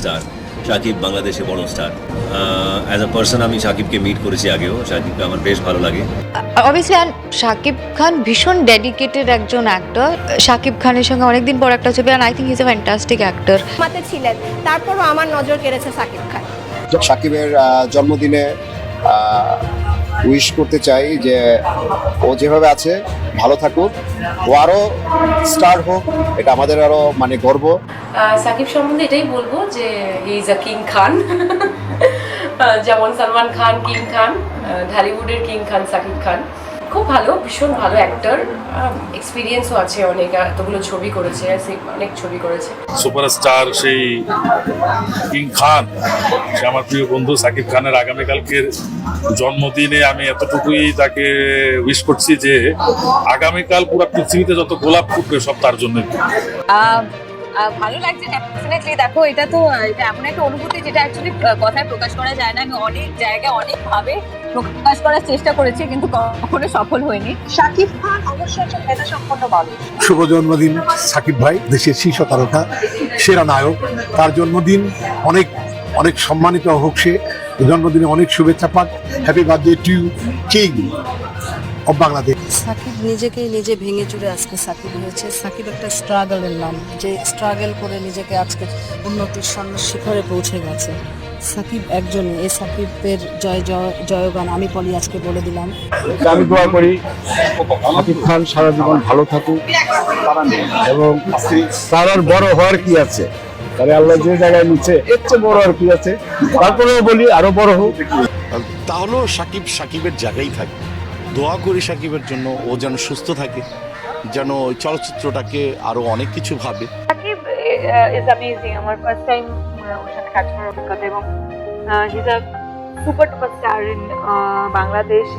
Star Shakib বাংলাদেশে বড় star as a person আমি শাকিবকে মিট করেছি আগেও। শাকিবকে আমার বেশ ভালো লাগে। অবভিয়াসলি শাকিব খান ভীষণ ডেডিকেটেড একজন অ্যাক্টর শাকিব খানের সঙ্গে অনেকদিন পর একটা ছবি আর I think is a fantastic actor মাতে ছিলেন। তারপরও আমার নজর কেড়েছে সাকিব খান। সাকিবের জন্মদিনে উইশ করতে চাই যে ও যেভাবে আছে ভালো থাকুক। ও আরও স্টার হোক এটা আমাদের আরও মানে গর্ব। সাকিব সম্বন্ধে এটাই বলব যে হি ইজ আ কিং খান যেমন সালমান খান কিং খান ঢালিউডের কিং খান সাকিব খান। খুব ভালো ভীষণ ভালো অ্যাক্টর এক্সপিরিয়েন্সও আছে অনেক এতগুলো ছবি করেছে অনেক ছবি করেছে। সুপারস্টার সেই কিং খান সে আমার প্রিয় বন্ধু সাকিব খানের আগামীকালকের জন্মদিনে আমি এতটুকুই তাকে উইশ করছি যে আগামীকাল পুরো পৃথিবীতে যত গোলাপ ফুটবে সব তার জন্য ভালো লাগছে ডেফিনেটলি দেখো এটা তো এটা এমন একটা অনুভূতি যেটা অ্যাকচুয়ালি কথায় প্রকাশ করা যায় না। আমি অনেক জায়গায় অনেক ভাবে প্রকাশ করার চেষ্টা করেছি কিন্তু কখনো সফল হয়নি। সাকিব খান অবশ্যই একজন মেধা সম্পন্ন মানুষ শুভ জন্মদিন সাকিব ভাই দেশের শীর্ষ তারকা সেরা নায়ক। তার জন্মদিন অনেক অনেক সম্মানিত হোক সে। জন্মদিনে অনেক শুভেচ্ছা পাক। Happy birthday to king of Bangladesh Shakib নিজেকেই নিজে ভেঙে চুরে আজকে সাকিব হয়েছে। সাকিব একটা স্ট্রাগলের নাম যে স্ট্রাগল করে নিজেকে আজকে উন্নতির স্বর্ণ শিখরে পৌঁছে গেছে। সাকিব একজন এই সাকিবের জয় জয় জয়গান আমি বলি আজকে বলে দিলাম। আমি দোয়া করি শাকিব খান সারা জীবন ভালো থাকুক। এবং তার বড় হওয়ার কি আছে? তাহলে আল্লাহ যে জায়গায় নিচ্ছে এর চেয়ে বড় আর কি আছে? তারপরেও বলি আরও বড় হোক। তাহলেও সাকিব সাকিবের জায়গায় থাকে। দোয়া করি সাকিবের জন্য, ও যেন সুস্থ থাকে, যেন ওই চলচ্চিত্রটাকে আরও অনেক কিছু ভাবে। সাকিব ইজ অ্যামেজিং আমার ফার্স্ট টাইম ওর সাথে কাজ করার অভিজ্ঞতা এবং he is a super duper star in Bangladesh